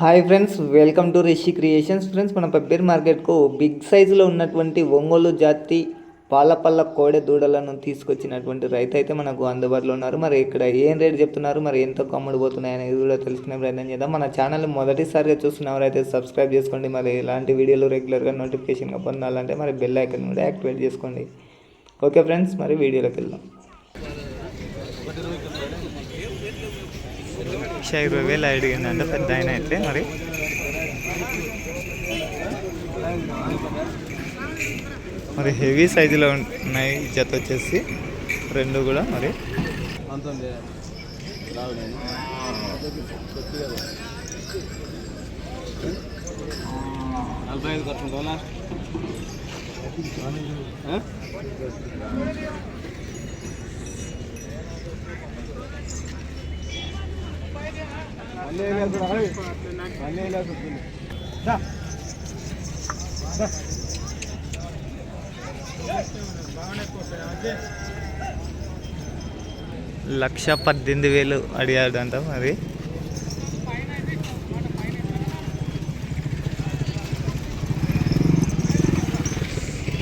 Hi friends welcome to Rishi creations friends మన పెబ్బేర్ మార్కెట్కు big సైజులో ఉన్నటువంటి ఒంగోలు జాతి పాలపల్ల కోడె దూడలను తీసుకొచ్చినటువంటి రైతు అయితే మనకు అందుబాటులో ఉన్నారు. మరి ఇక్కడ ఏం రేట్ చెప్తున్నారు? మరి ఎంత కమ్ముడుపోతున్నాయి అనేది కూడా తెలుసుకునే ప్రయత్నం చేద్దాం. మన ఛానల్ మొదటిసారిగా చూస్తున్నవారైతే సబ్స్క్రైబ్ చేసుకోండి మరి ఇలాంటి వీడియోలు రెగ్యులర్గా నోటిఫికేషన్గా పొందాలంటే మరి బెల్ ఐకన్ కూడా యాక్టివేట్ చేసుకోండి. ఓకే ఫ్రెండ్స్ మరి వీడియోలోకి వెళ్దాం. లక్ష ఇరవై వేలు అడిగిందంట పెద్ద ఆయన అయితే మరి. మరి హెవీ సైజులో ఉన్నాయి జత వచ్చేసి. రెండు కూడా మరి. నలభై ఐదు కట్టుకుంటావు లాస్ట్ లక్ష పద్దెనిమిది వేలు అడిగాడంట మరి.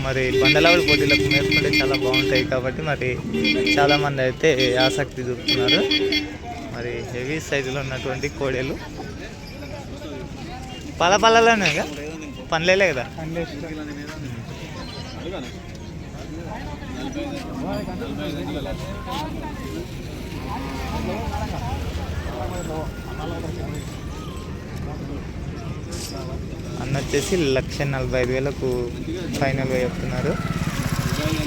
మరి బండలావుడి పోటీలకు మేర్కొంటే చాలా బాగుంటాయి కాబట్టి మరి చాలామంది అయితే ఆసక్తి చూపుతున్నారు. మరి హెవీ సైజులో ఉన్నటువంటి కోడెలు. పల పల్లలోనే పనిలేలే కదా? అన్న వచ్చేసి లక్ష నలభై ఐదు వేలకు ఫైనల్గా చెప్తున్నారు. పాల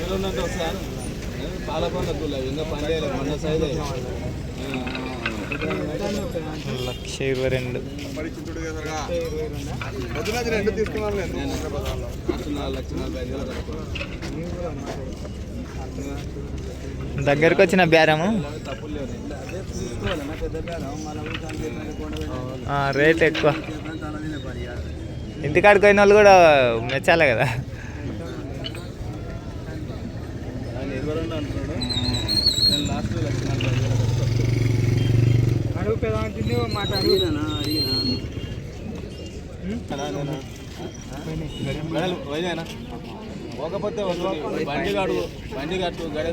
పండుగ ఇంకా పని లక్ష ఇరవై రెండు. రెండు తీసుకున్నాను దగ్గరకు వచ్చిన బేరము? రేట్ ఎక్కువ. ఇంటికాడికి పోయిన వాళ్ళు కూడా మెచ్చాలి కదా. ఆయన ఇరవై రెండు అంటున్నాడు నేను లాస్ట్ లక్ష నలభై ఐదు వేలు అడుగు పెదాంటిని మాట అడిగినా? పోకపోతే వస్తుంది. బండి కాడు బండి కట్టు గడి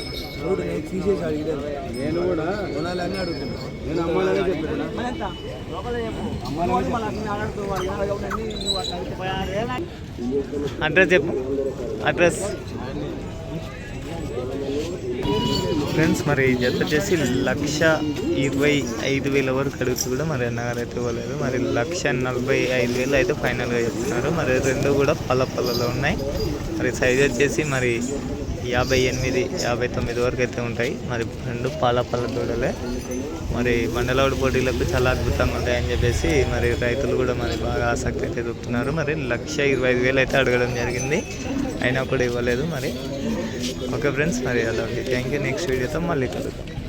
తీసేసి అడిగాను నేను కూడా కొనాలని అడుగుతున్నా. నేను అమ్మాలనే చెప్పాను. అడ్రస్ చెప్పు. అడ్రస్. ఫ్రెండ్స్ మరి జత వచ్చేసి లక్ష ఇరవై ఐదు వేల వరకు అడుగుతూ కూడా మరి అన్నగారు అయితే ఇవ్వలేదు. మరి లక్ష నలభై ఐదు వేలు అయితే ఫైనల్గా చెప్తున్నారు. మరి రెండు కూడా పల్ల పల్లలో ఉన్నాయి. మరి సైజ్ వచ్చేసి మరి యాభై ఎనిమిది యాభై తొమ్మిది వరకు అయితే ఉంటాయి. మరి రెండు పాల పళ్ళ దూడలే. మరి మండలవాడి పోటీలకు చాలా అద్భుతంగా ఉంటాయని చెప్పేసి మరి రైతులు కూడా మరి బాగా ఆసక్తి అయితే చూపుతున్నారు. మరి లక్ష ఇరవై ఐదు వేలు అయితే అడగడం జరిగింది. అయినా కూడా ఇవ్వలేదు మరి. ఓకే ఫ్రెండ్స్ మరి అలా థ్యాంక్ యూ నెక్స్ట్ వీడియోతో మళ్ళీ కలుగుతాం